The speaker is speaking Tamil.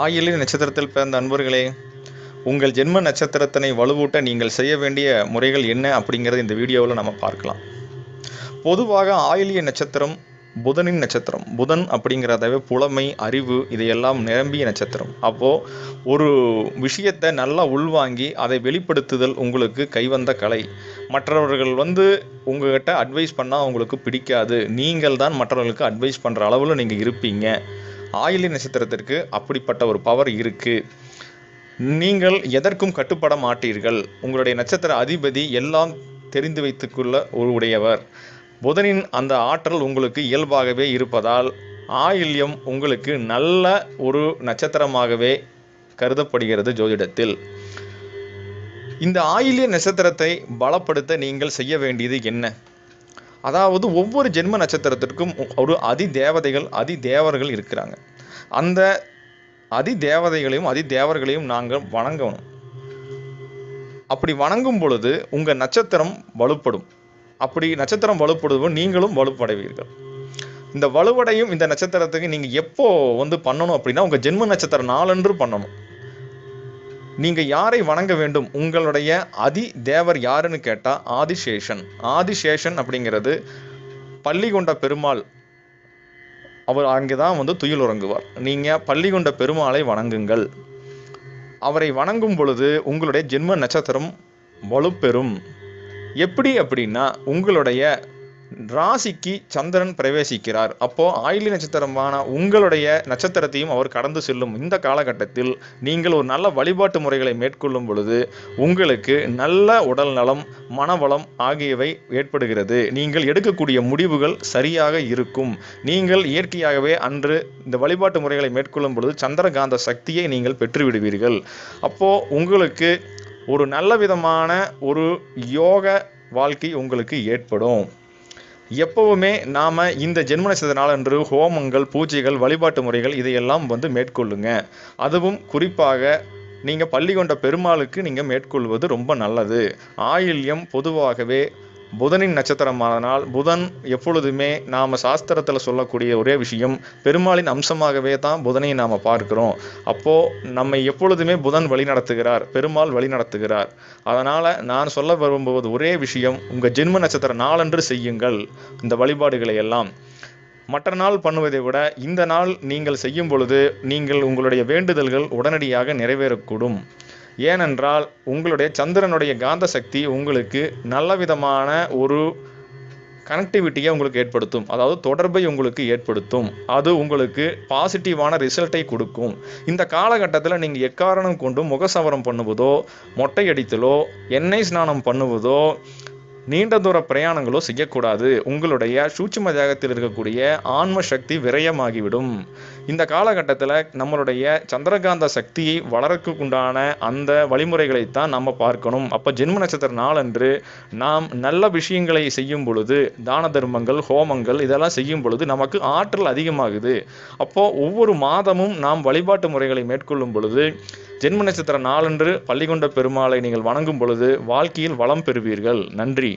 ஆயிலின் நட்சத்திரத்தில் பிறந்த அன்பர்களே உங்கள் ஜென்ம நட்சத்திரத்தினை வலுவூட்ட நீங்கள் செய்ய வேண்டிய முறைகள் என்ன அப்படிங்கிறத இந்த வீடியோவில் நம்ம பார்க்கலாம். பொதுவாக ஆயிலிய நட்சத்திரம் புதனின் நட்சத்திரம். புதன் அப்படிங்கிறதவே புலமை அறிவு இதையெல்லாம் நிரம்பிய நட்சத்திரம். அப்போது ஒரு விஷயத்தை நல்லா உள்வாங்கி அதை வெளிப்படுத்துதல் உங்களுக்கு கைவந்த கலை. மற்றவர்கள் வந்து உங்ககிட்ட அட்வைஸ் பண்ணால் உங்களுக்கு பிடிக்காது. நீங்கள் தான் மற்றவர்களுக்கு அட்வைஸ் பண்ணுற அளவில் நீங்கள் இருப்பீங்க. ஆயிலி நட்சத்திரத்திற்கு அப்படிப்பட்ட ஒரு பவர் இருக்குது நீங்கள் எதற்கும் கட்டுப்பட மாட்டீர்கள். உங்களுடைய நட்சத்திர அதிபதி எல்லாம் தெரிந்து வைத்துக்கொள்ள ஒரு உடையவர். புதனின் அந்த ஆற்றல் உங்களுக்கு இயல்பாகவே இருப்பதால் ஆயில்யம் உங்களுக்கு நல்ல ஒரு நட்சத்திரமாகவே கருதப்படுகிறது ஜோதிடத்தில். இந்த ஆயில்ய நட்சத்திரத்தை பலப்படுத்த நீங்கள் செய்ய வேண்டியது என்ன? அதாவது ஒவ்வொரு ஜென்ம நட்சத்திரத்திற்கும் ஒரு அதி தேவதைகள் அதி தேவர்கள் இருக்கிறாங்க. அந்த அதி தேவதைகளையும் அதி தேவர்களையும் நாங்கள் வணங்கணும். அப்படி வணங்கும் பொழுது உங்கள் நட்சத்திரம் வலுப்படும். அப்படி நட்சத்திரம் வலுப்படுவோம் நீங்களும் வலுப்படைவீர்கள். இந்த வலுவடையும் இந்த நட்சத்திரத்துக்கு நீங்கள் எப்போ வந்து பண்ணணும் அப்படின்னா உங்கள் ஜென்ம நட்சத்திரம் நாளன்று பண்ணணும். நீங்கள் யாரை வணங்க வேண்டும்? உங்களுடைய அதி தேவர் யாருன்னு கேட்டால் ஆதிசேஷன். ஆதிசேஷன் அப்படிங்கிறது பள்ளி கொண்ட பெருமாள். அவர் அங்கே தான் வந்து துயில் உறங்குவார். நீங்கள் பள்ளி கொண்ட பெருமாளை வணங்குங்கள். அவரை வணங்கும் பொழுது உங்களுடைய ஜென்ம நட்சத்திரம் வலுப்பெறும். எப்படி அப்படின்னா உங்களுடைய ராசிக்கு சந்திரன் பிரவேசிக்கிறார். அப்போ ஆயிலி நட்சத்திரமான உங்களுடைய நட்சத்திரத்தையும் அவர் கடந்து செல்லும் இந்த காலகட்டத்தில் நீங்கள் ஒரு நல்ல வழிபாட்டு முறைகளை மேற்கொள்ளும் பொழுது உங்களுக்கு நல்ல உடல் நலம் மனவளம் ஆகியவை ஏற்படுகிறது. நீங்கள் எடுக்கக்கூடிய முடிவுகள் சரியாக இருக்கும். நீங்கள் இயற்கையாகவே அன்று இந்த வழிபாட்டு முறைகளை மேற்கொள்ளும் பொழுது சந்திரகாந்த சக்தியை நீங்கள் பெற்றுவிடுவீர்கள். அப்போ உங்களுக்கு ஒரு நல்ல விதமான ஒரு யோக வாழ்க்கை உங்களுக்கு ஏற்படும். எப்பவுமே நாம் இந்த ஜென்ம நாளன்று ஹோமங்கள் பூஜைகள் வழிபாட்டு முறைகள் இதையெல்லாம் வந்து மேற்கொள்ளுங்க. அதுவும் குறிப்பாக நீங்கள் பள்ளி கொண்ட பெருமாளுக்கு நீங்கள் மேற்கொள்வது ரொம்ப நல்லது. ஆயில்யம் பொதுவாகவே புதனின் நட்சத்திரமானால் புதன் எப்பொழுதுமே நாம் சாஸ்திரத்தில் சொல்லக்கூடிய ஒரே விஷயம் பெருமாளின் அம்சமாகவே தான் புதனை நாம் பார்க்கிறோம். அப்போது நம்மை எப்பொழுதுமே புதன் வழி நடத்துகிறார் பெருமாள் வழி நடத்துகிறார். அதனால் நான் சொல்ல விரும்புவது ஒரே விஷயம் உங்கள் ஜென்ம நட்சத்திர நாளன்று செய்யுங்கள் இந்த வழிபாடுகளை எல்லாம். மற்ற நாள் பண்ணுவதை விட இந்த நாள் நீங்கள் செய்யும் பொழுது நீங்கள் உங்களுடைய வேண்டுதல்கள் உடனடியாக நிறைவேறக்கூடும். ஏனென்றால் உங்களுடைய சந்திரனுடைய காந்த சக்தி உங்களுக்கு நல்ல விதமான ஒரு கனெக்டிவிட்டியை உங்களுக்கு ஏற்படுத்தும். அதாவது தொடர்பை உங்களுக்கு ஏற்படுத்தும். அது உங்களுக்கு பாசிட்டிவான ரிசல்ட்டை கொடுக்கும். இந்த காலகட்டத்தில் நீங்கள் எக்காரணம் கொண்டும் முகசவரம் பண்ணுவதோ மொட்டை அடித்தலோ எண்ணெய் ஸ்நானம் பண்ணுவதோ நீண்ட தூர பிரயாணங்களோ செய்யக்கூடாது. உங்களுடைய சூட்சும தேகத்தில் இருக்கக்கூடிய ஆன்ம சக்தி விரயமாகிவிடும். இந்த காலகட்டத்தில் நம்மளுடைய சந்திரகாந்த சக்தியை வளர்க்குண்டான அந்த வழிமுறைகளைத்தான் நம்ம பார்க்கணும். அப்போ ஜென்ம நட்சத்திர நாளன்று நாம் நல்ல விஷயங்களை செய்யும் பொழுது தான தர்மங்கள் ஹோமங்கள் இதெல்லாம் செய்யும் பொழுது நமக்கு ஆற்றல் அதிகமாகுது. அப்போது ஒவ்வொரு மாதமும் நாம் வழிபாட்டு முறைகளை மேற்கொள்ளும் பொழுது ஜென்ம நட்சத்திர நாளன்று பள்ளிகொண்ட பெருமாளை நீங்கள் வணங்கும் பொழுது வாழ்க்கையில் வளம் பெறுவீர்கள். நன்றி.